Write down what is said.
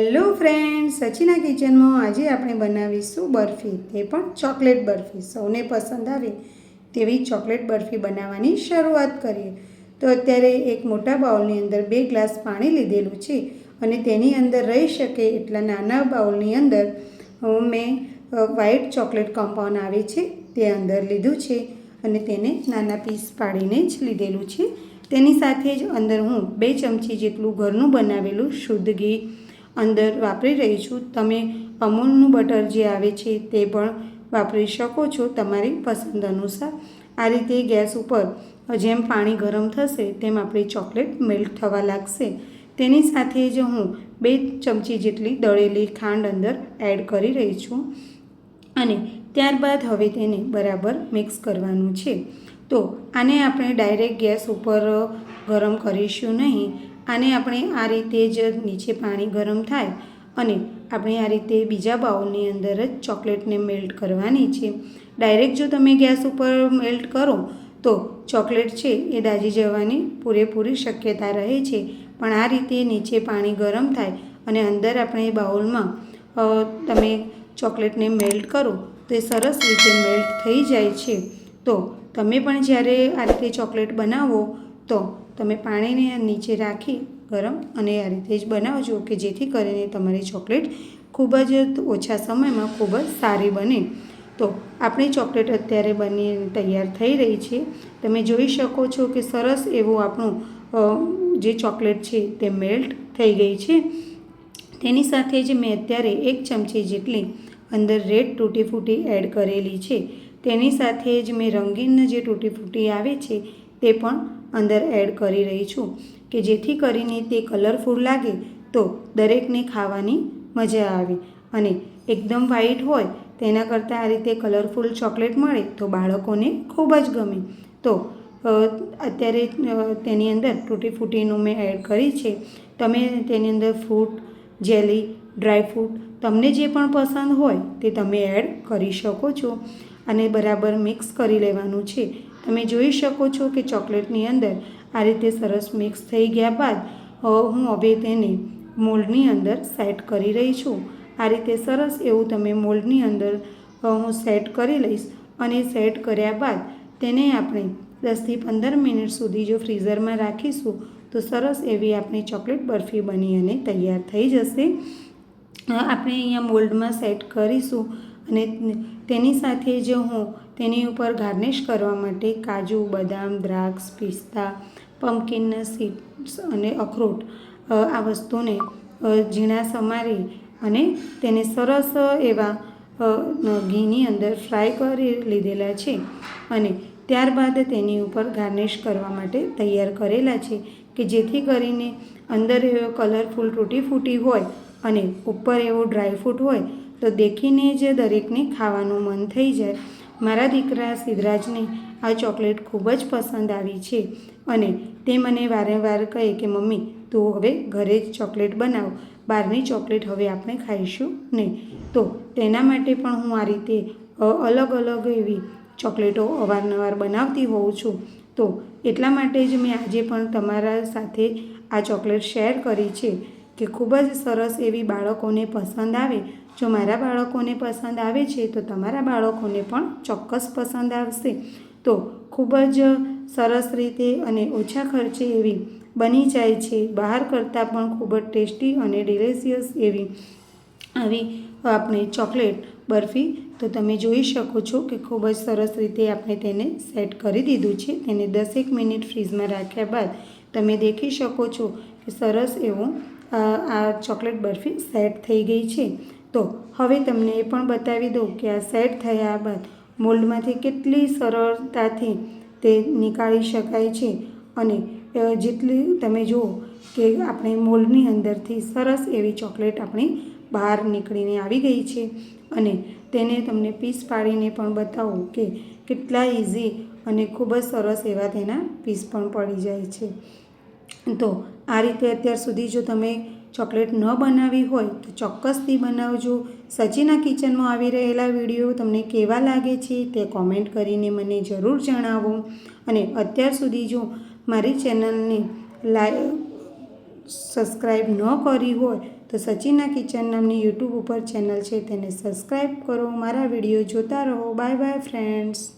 Hello friend સચિના કિચનમાં આજે આપણે બનાવીશું બરફી. તે પણ ચોકલેટ બરફી. સૌને પસંદ આવે તેવી ચોકલેટ બરફી બનાવવાની શરૂઆત કરીએ. તો અત્યારે એક મોટા બાઉલની અંદર બે ગ્લાસ પાણી લીધેલું છે અને તેની અંદર રહી શકે એટલા નાના બાઉલની અંદર મેં વ્હાઈટ ચોકલેટ કમ્પાઉન્ડ આવે છે તે અંદર લીધું છે અને તેને નાના પીસ પાડીને જ લીધેલું છે. તેની સાથે જ અંદર હું બે ચમચી જેટલું ઘરનું બનાવેલું શુદ્ધ ઘી અંદર વાપરી રહી છું. તમે અમૂલનું બટર જે આવે છે તે પણ વાપરી શકો છો તમારી પસંદ અનુસાર. આ રીતે ગેસ ઉપર જેમ પાણી ગરમ થશે તેમ આપણી ચોકલેટ મેલ્ટ થવા લાગશે. તેની સાથે જ હું બે ચમચી જેટલી દળેલી ખાંડ અંદર એડ કરી રહી છું. અને ત્યારબાદ હવે તેને બરાબર મિક્સ કરવાનું છે. તો આને આપણે ડાયરેક્ટ ગેસ ઉપર ગરમ કરીશું નહીં. આને આપણે આ રીતે જ નીચે પાણી ગરમ થાય અને આપણે આ રીતે બીજા બાઉલની અંદર જ ચોકલેટને મેલ્ટ કરવાની છે. ડાયરેક્ટ જો તમે ગેસ ઉપર મેલ્ટ કરો તો ચોકલેટ છે એ દાજી જવાની પૂરેપૂરી શક્યતા રહે છે. પણ આ રીતે નીચે પાણી ગરમ થાય અને અંદર આપણે બાઉલમાં તમે ચોકલેટને મેલ્ટ કરો તો એ સરસ રીતે મેલ્ટ થઈ જાય છે. તો તમે પણ જ્યારે આ રીતે ચોકલેટ બનાવો તો તમે પાણીને નીચે રાખી ગરમ અને આ રીતે જ બનાવજો કે જેથી કરીને તમારી ચોકલેટ ખૂબ જ ઓછા સમયમાં ખૂબ જ સારી બને. તો આપણી ચોકલેટ અત્યારે બની તૈયાર થઈ રહી છે. તમે જોઈ શકો છો કે સરસ એવું આપણું જે ચોકલેટ છે તે મેલ્ટ થઈ ગઈ છે. તેની સાથે જ મેં અત્યારે એક ચમચી જેટલી અંદર રેડ તૂટી ફૂટી એડ કરેલી છે. તેની સાથે જ મેં રંગીન જે તૂટી ફૂટી આવે છે તે પણ અંદર એડ કરી રહી છું કે જેથી કરીને તે કલરફુલ લાગે તો દરેકને ખાવાની મજા આવે. અને એકદમ વ્હાઈટ હોય તેના કરતાં આ રીતે કલરફુલ ચોકલેટ મળે તો બાળકોને ખૂબ જ ગમે. તો અત્યારે તેની અંદર તૂટી ફૂટીનું મેં એડ કરી છે. તમે તેની અંદર ફ્રૂટ, જેલી ડ્રાયફ્રૂટ તમને જે પણ પસંદ હોય તે તમે એડ કરી શકો છો. અને બરાબર મિક્સ કરી લેવાનું છે. તમે જોઈ શકો છો કે ચોકલેટની અંદર આ રીતે સરસ મિક્સ થઈ ગયા બાદ હું હવે તેને મોલ્ડની અંદર સેટ કરી રહી છું. આ રીતે સરસ એવું તમે મોલ્ડની અંદર હું સેટ કરી લઈશ અને સેટ કર્યા બાદ તેને આપણે દસથી પંદર મિનિટ સુધી જો ફ્રીઝરમાં રાખીશું, તો સરસ એવી આપણી ચોકલેટ બરફી બની અને તૈયાર થઈ જશે. આપણે અહીંયા મોલ્ડમાં સેટ કરીશું અને તેની સાથે જ હું તેની ઉપર ગાર્નિશ કરવા માટે કાજુ, બદામ, દ્રાક્ષ, પિસ્તા પમ્પકિનના સીડ્સ અને અખરોટ આ વસ્તુને ઝીણા સમારી અને તેને સરસ એવા ઘીની અંદર ફ્રાય કરી લીધેલા છે અને ત્યારબાદ તેની ઉપર ગાર્નિશ કરવા માટે તૈયાર કરેલા છે કે જેથી કરીને અંદર એવો કલરફુલ તૂટી ફૂટી હોય અને ઉપર એવો ડ્રાયફ્રૂટ હોય તો દેખીને જ દરેકને ખાવાનું મન થઈ જાય. મારા દીકરા સિદ્ધરાજને આ ચોકલેટ ખૂબ જ પસંદ આવી છે અને તે મને વારંવાર કહે કે, મમ્મી, તું હવે ઘરે જ ચોકલેટ બનાવ. બહારની ચોકલેટ હવે આપણે ખાઈશું નહીં. તો તેના માટે પણ હું આ રીતે અલગ અલગ એવી ચોકલેટો અવારનવાર બનાવતી હોઉં છું. તો એટલા માટે જ મેં આજે પણ તમારા સાથે આ ચોકલેટ શેર કરી છે કે ખૂબ જ સરસ એવી બાળકોને પસંદ આવે જો મારા બાળકોને પસંદ આવે છે, તો તમારા બાળકોને પણ ચોક્કસ પસંદ આવશે. તો ખૂબ જ સરસ રીતે અને ઓછા ખર્ચે એવી બની જાય છે. બહાર કરતાં પણ ખૂબ જ ટેસ્ટી અને ડિલિશિયસ એવી, આવી આપણે ચોકલેટ બરફી. તો તમે જોઈ શકો છો કે ખૂબ જ સરસ રીતે આપણે તેને સેટ કરી દીધું છે. તેને દસેક મિનિટ ફ્રીઝમાં રાખ્યા બાદ તમે દેખી શકો છો કે સરસ એવું આ ચોકલેટ બરફી સેટ થઈ ગઈ છે. તો હવે તમને એ પણ બતાવી દઉં કે આ સેટ થયા બાદ મોલ્ડમાંથી કેટલી સરળતાથી તે નીકાળી શકાય છે. અને જેટલી તમે જુઓ કે આપણે મોલ્ડની અંદરથી સરસ એવી ચોકલેટ આપણી બહાર નીકળીને આવી ગઈ છે. અને તેને તમને પીસ પાડીને પણ બતાવું કે કેટલા ઇઝી અને ખૂબ જ સરસ એવા તેના પીસ પણ પડી જાય છે. તો આ રીતે અત્યાર સુધી જો તમે ચોકલેટ ન બનાવી હોય તો ચોક્કસથી બનાવજો. સચિના કિચનમાં આવી રહેલા વીડિયો તમને કેવા લાગે છે તે કોમેન્ટ કરીને મને જરૂર જણાવો. અને અત્યાર સુધી જો મારી ચેનલને લાઈ સબસ્ક્રાઈબ ન કરી હોય તો સચિના કિચન નામની યુટ્યુબ ઉપર ચેનલ છે તેને સબસ્ક્રાઈબ કરો. મારા વીડિયો જોતા રહો. Bye bye friends.